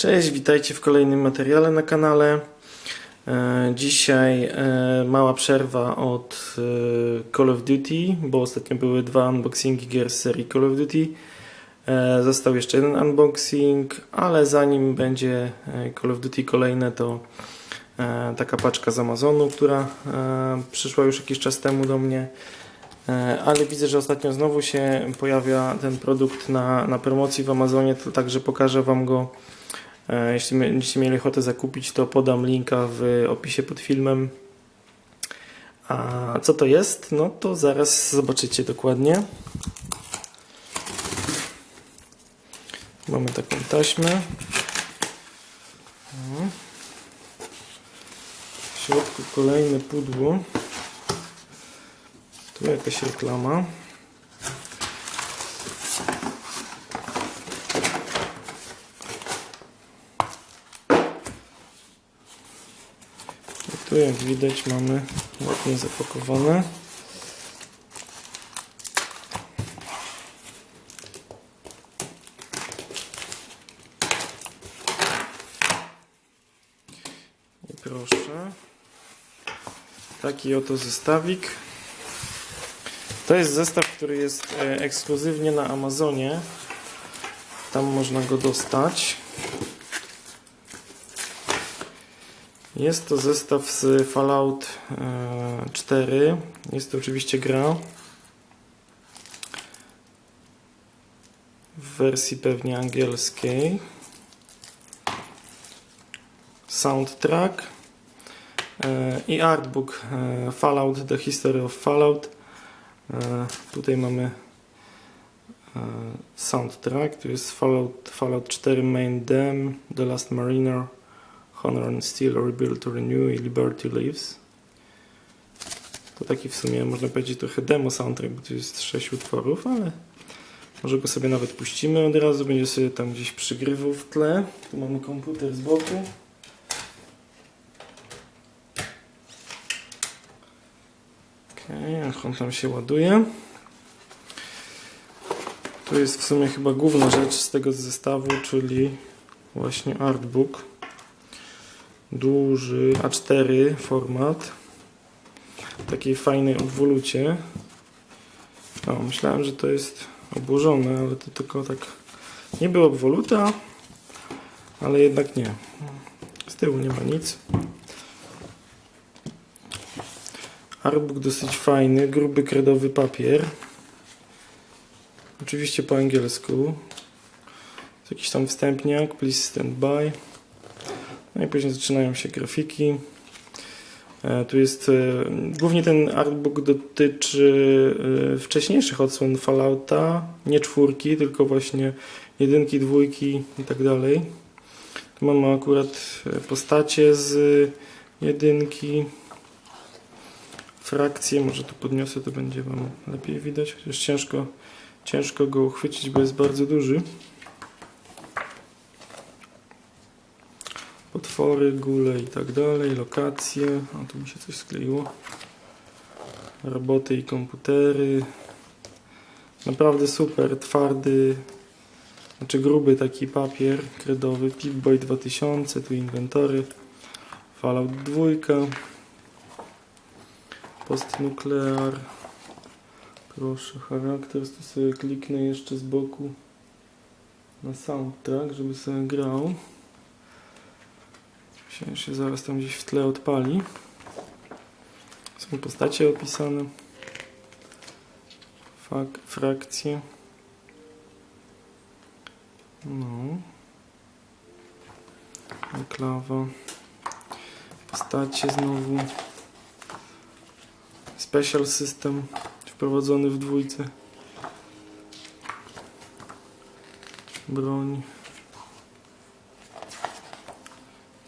Cześć, witajcie w kolejnym materiale na kanale. E, Dzisiaj e, mała przerwa od e, Call of Duty, bo ostatnio były dwa unboxingi gier z serii Call of Duty. Został jeszcze jeden unboxing, ale zanim będzie Call of Duty kolejne, to taka paczka z Amazonu, która przyszła już jakiś czas temu do mnie. Ale widzę, że ostatnio znowu się pojawia ten produkt na, na promocji w Amazonie, to także pokażę Wam go. E, Jeśli będziecie mieli ochotę zakupić, to podam linka w opisie pod filmem. A co to jest? No to zaraz zobaczycie dokładnie. Mamy taką taśmę. W środku kolejne pudło. Tu jakaś reklama. Tu jak widać mamy ładnie zapakowane. I proszę. Taki oto zestawik. To jest zestaw, który jest e, ekskluzywnie na Amazonie. Tam można go dostać. Jest to zestaw z Fallout e, 4. Jest to oczywiście gra. W wersji pewnie angielskiej. Soundtrack e, i artbook e, Fallout, The History of Fallout. E, Tutaj mamy e, soundtrack, tu jest Fallout, Fallout 4 Main Dam, The Last Mariner, Honor and Steel, Rebuild to Renew i Liberty Lives. To taki w sumie można powiedzieć trochę demo soundtrack, bo tu jest 6 utworów, ale może go sobie nawet puścimy od razu, będzie sobie tam gdzieś przygrywał w tle. Tu mamy komputer z boku. Okej, jak on tam się ładuje. Tu jest w sumie chyba główna rzecz z tego zestawu, czyli właśnie artbook. Duży A4 format. W takiej fajnej obwolucie. O, myślałem, że to jest obłożone, ale to tylko tak niby obwoluta, ale jednak nie. Z tyłu nie ma nic. Artbook dosyć fajny, gruby kredowy papier. Oczywiście po angielsku. Jest jakiś tam wstępniak, please stand by. No i później zaczynają się grafiki. E, Tu jest, e, głównie ten artbook dotyczy e, wcześniejszych odsłon Fallouta, nie czwórki, tylko właśnie jedynki, dwójki i tak dalej. Tu mamy akurat postacie z jedynki, frakcje, może tu podniosę, to będzie Wam lepiej widać, chociaż ciężko, ciężko go uchwycić, bo jest bardzo duży. Potwory, góle i tak dalej, lokacje, o tu mi się coś skleiło. Roboty i komputery. Naprawdę super, twardy, znaczy gruby taki papier kredowy, Pip-Boy 2000, tu inwentory, Fallout 2. Postnuklear. Proszę, charakter. Tu sobie kliknę jeszcze z boku na soundtrack, żeby sobie grał. Się, się zaraz tam gdzieś w tle odpali. Są postacie opisane. Fak, frakcje. No. Enklawa. Postacie znowu. Special System wprowadzony w dwójce. Broń.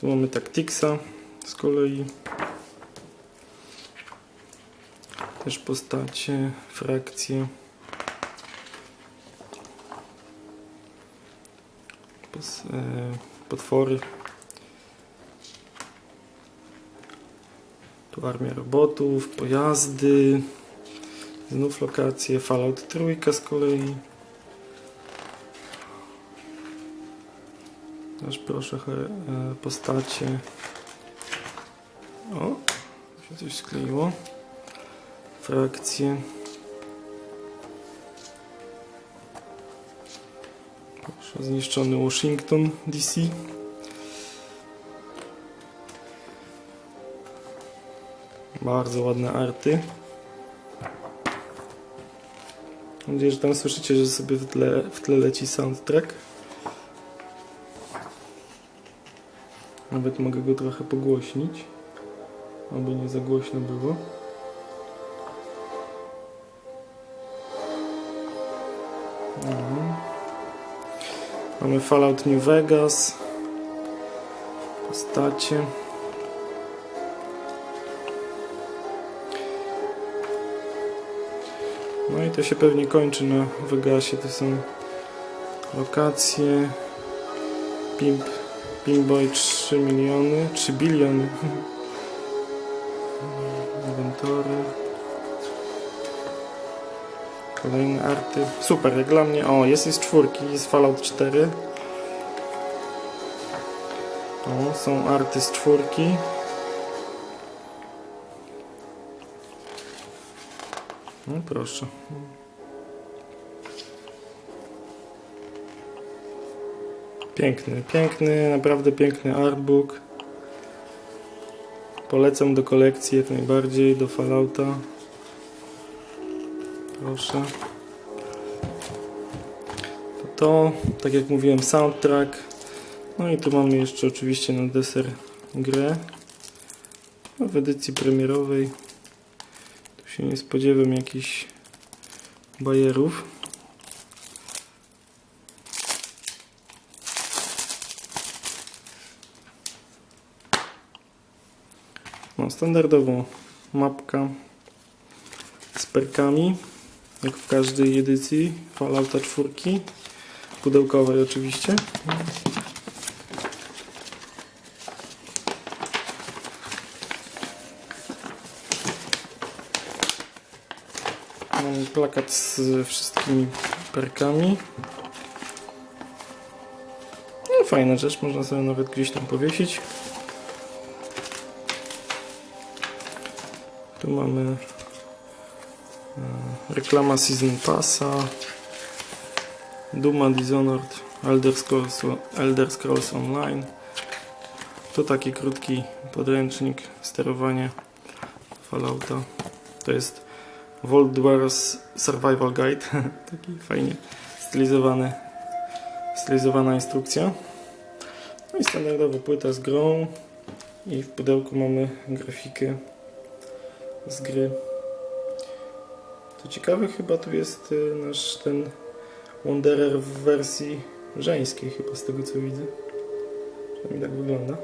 Tu mamy Tactixa z kolei. Też postacie, frakcje. E, potwory. Tu armia robotów, pojazdy. Znów lokacje Fallout trójka z kolei. Aż proszę e, postacie. O, się coś skleiło. Frakcje. Proszę, zniszczony Washington DC. Bardzo ładne arty. Mam nadzieję, że tam słyszycie, że sobie w tle, w tle leci soundtrack. Nawet mogę go trochę pogłośnić, aby nie za głośno było. Mhm. Mamy Fallout New Vegas. Postacie. No i to się pewnie kończy na Vegasie. To są lokacje. Pimp, Pimboy 3 miliony, 3 biliony. Inwentory. Kolejne arty. Super, jak dla mnie. O, jest z czwórki, jest Fallout 4. O, są arty z czwórki. No proszę. Piękny, piękny, naprawdę piękny artbook. Polecam do kolekcji jak najbardziej, do Fallouta. Proszę. To to, tak jak mówiłem, soundtrack. No i tu mamy jeszcze oczywiście na deser grę. No, w edycji premierowej. Tu się nie spodziewam jakichś bajerów. No, standardowo mapka z perkami, jak w każdej edycji Fallouta 4, pudełkowej oczywiście. Mam plakat z wszystkimi perkami. No fajna rzecz, można sobie nawet gdzieś tam powiesić. Mamy e, reklama Season Passa, Duma Dishonored, Elder Scrolls, Elder Scrolls Online. Tu taki krótki podręcznik sterowania Fallouta. To jest Vault Dwellers Survival Guide. taki fajnie stylizowany, stylizowana instrukcja. No i standardowo płyta z grą i w pudełku mamy grafikę z gry. Co ciekawe, chyba tu jest y, nasz ten Wanderer w wersji żeńskiej, chyba z tego co widzę. Przynajmniej tak wygląda.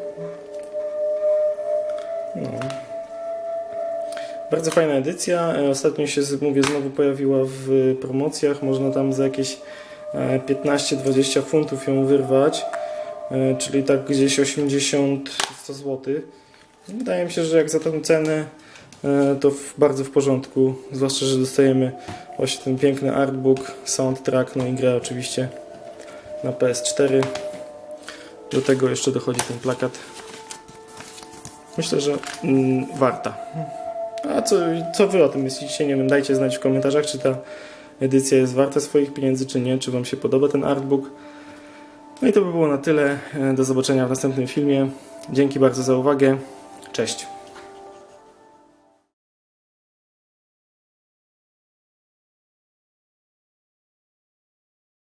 No. Bardzo fajna edycja. E, Ostatnio się, mówię, znowu pojawiła w promocjach. Można tam za jakieś e, 15-20 funtów ją wyrwać. E, Czyli tak gdzieś 80-100 zł. Wydaje mi się, że jak za tę cenę E, to w, bardzo w porządku, zwłaszcza, że dostajemy właśnie ten piękny artbook, soundtrack, no i grę oczywiście na PS4. Do tego jeszcze dochodzi ten plakat. Myślę, że mm, warta. A co, co wy o tym myślicie? Nie wiem, dajcie znać w komentarzach, czy ta edycja jest warta swoich pieniędzy, czy nie, czy wam się podoba ten artbook. No i to by było na tyle. E, Do zobaczenia w następnym filmie. Dzięki bardzo za uwagę. Cześć.